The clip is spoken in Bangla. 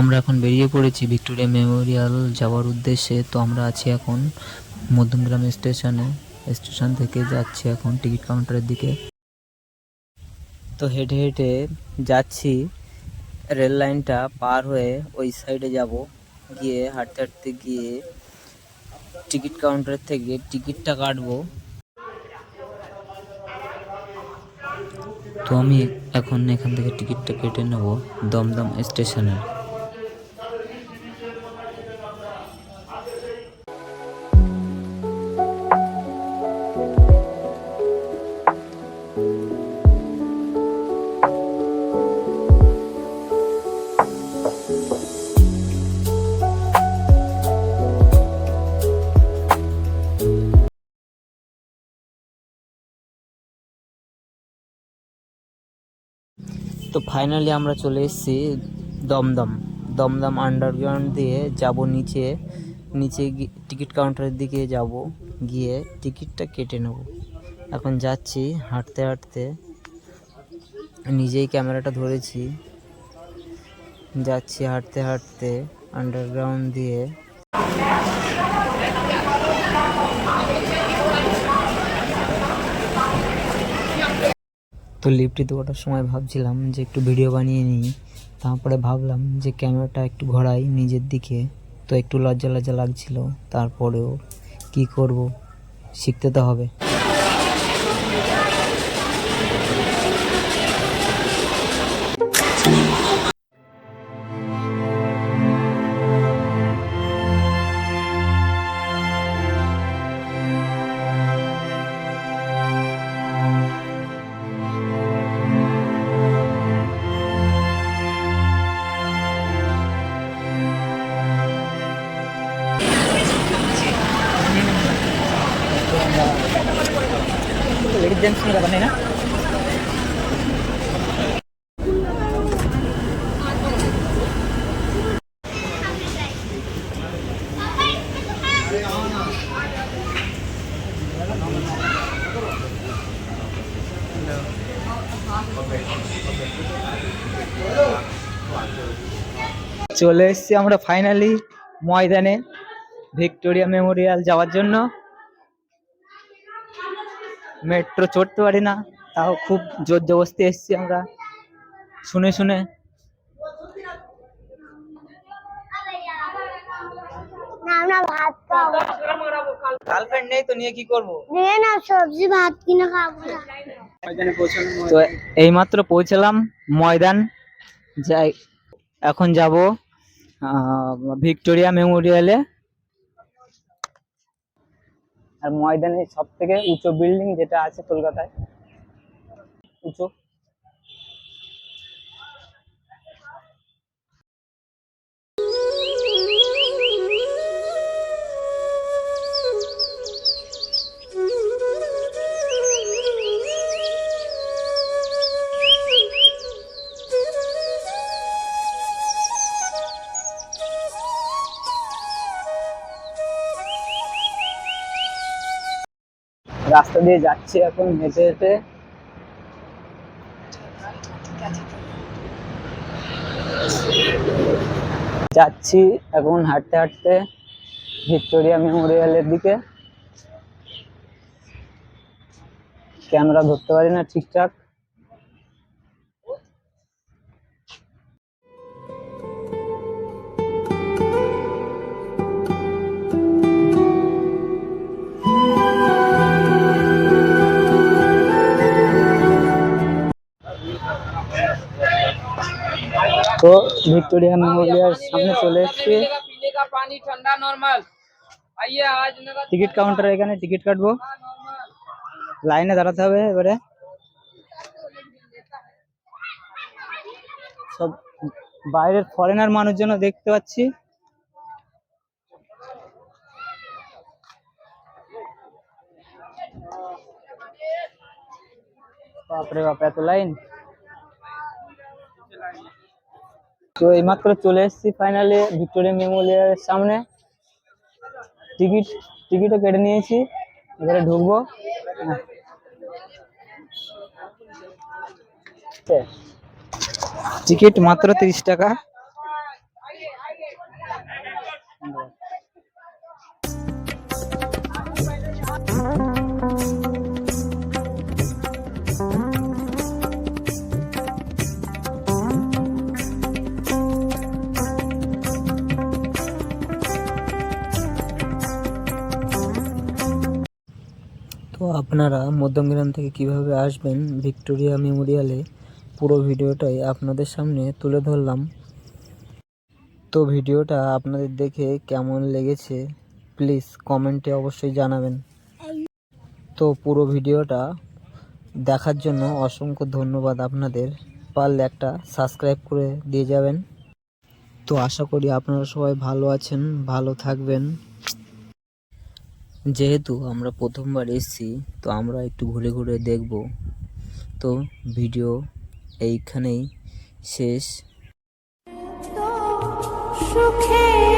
আমরা এখন বেরিয়ে পড়েছি ভিক্টোরিয়া মেমোরিয়াল যাওয়ার উদ্দেশ্যে। তো আমরা আছি এখন মধ্যমগ্রাম স্টেশনে। স্টেশন থেকে যাচ্ছি এখন টিকিট কাউন্টারের দিকে। তো হেঁটে হেঁটে যাচ্ছি। রেল লাইনটা পার হয়ে ওই সাইডে যাব। গিয়ে হাঁটতে হাঁটতে গিয়ে টিকিট কাউন্টার থেকে টিকিটটা কাটবো। তো আমি এখন এখান থেকে টিকিটটা কেটে নেব দমদম স্টেশনে। তো ফাইনালি আমরা চলে এসেছি দমদম। দমদম আন্ডারগ্রাউন্ড দিয়ে যাব নিচে। নিচে টিকিট কাউন্টারের দিকে যাব। গিয়ে টিকিটটা কেটে নেব। এখন যাচ্ছি হাঁটতে হাঁটতে। নিজেই ক্যামেরাটা ধরেছি। যাচ্ছি হাঁটতে হাঁটতে আন্ডারগ্রাউন্ড দিয়ে। তো লিফটিতে ওঠার সময় ভাবছিলাম যে একটু ভিডিও বানিয়ে নিই। তারপরে ভাবলাম যে ক্যামেরাটা একটু ঘোরাই নিজের দিকে। তো একটু লজ্জা লজ্জা লাগছিল। তারপরেও কি করব? শিখতে তো হবে। নিয়ে ব্যাপার নেই না চলে এসেছি আমরা ফাইনালি ময়দানে ভিক্টোরিয়া মেমোরিয়াল যাওয়ার জন্য। মেট্রো চড়তে পারি না তাও খুব জোর জবস্তি এসেছি আমরা। শুনে শুনে। না আমরা ভাত খাব গার্লফ্রেন্ড নেই তো নিয়ে কি করব? নিয়ে না সবজি ভাত কিনে খাব। তো এইমাত্র পৌঁছলাম ময়দান। যাই এখন যাব ভিক্টোরিয়া মেমোরিয়ালে। আর ময়দানে সব থেকে উঁচু বিল্ডিং যেটা আছে কলকাতায় রাস্তা দিয়ে যাচ্ছি এখন হেঁটে হেঁটে। যাচ্ছি এখন হাঁটতে হাঁটতে ভিক্টোরিয়া মেমোরিয়ালের দিকে। ক্যামেরা ধরতে পারি না ঠিকঠাক। ভিক্টোরিয়া মেমোরিয়াল সামনে চলে এসেছি। টিকিট কাউন্টার এখানে টিকিট কাটবো। লাইনে দাঁড়াতে হবে এবারে। সব বাইরের ফরেনার মানুষজন দেখতে পাচ্ছি। বাপরে বাপ, এত লাইন। তো এইমাত্র চলে এসেছি ফাইনালি ভিক্টোরিয়া মেমোরিয়ালের সামনে। টিকিট, টিকিটও কেটে নিয়েছি, এবারে ঢুকবো। টিকিট মাত্র তিরিশ টাকা। আপনারা মধ্যমগ্রাম থেকে কীভাবে আসবেন ভিক্টোরিয়া মেমোরিয়ালে পুরো ভিডিওটাই আপনাদের সামনে তুলে ধরলাম। তো ভিডিওটা আপনাদের দেখে কেমন লেগেছে প্লিজ কমেন্টে অবশ্যই জানাবেন। তো পুরো ভিডিওটা দেখার জন্য অসংখ্য ধন্যবাদ আপনাদের। পারলে একটা সাবস্ক্রাইব করে দিয়ে যাবেন। তো আশা করি আপনারা সবাই ভালো আছেন, ভালো থাকবেন। যেহেতু আমরা প্রথমবার এসেছি, তো আমরা একটু ঘুরে ঘুরে দেখব। তো ভিডিও এইখানেই শেষ। সুখে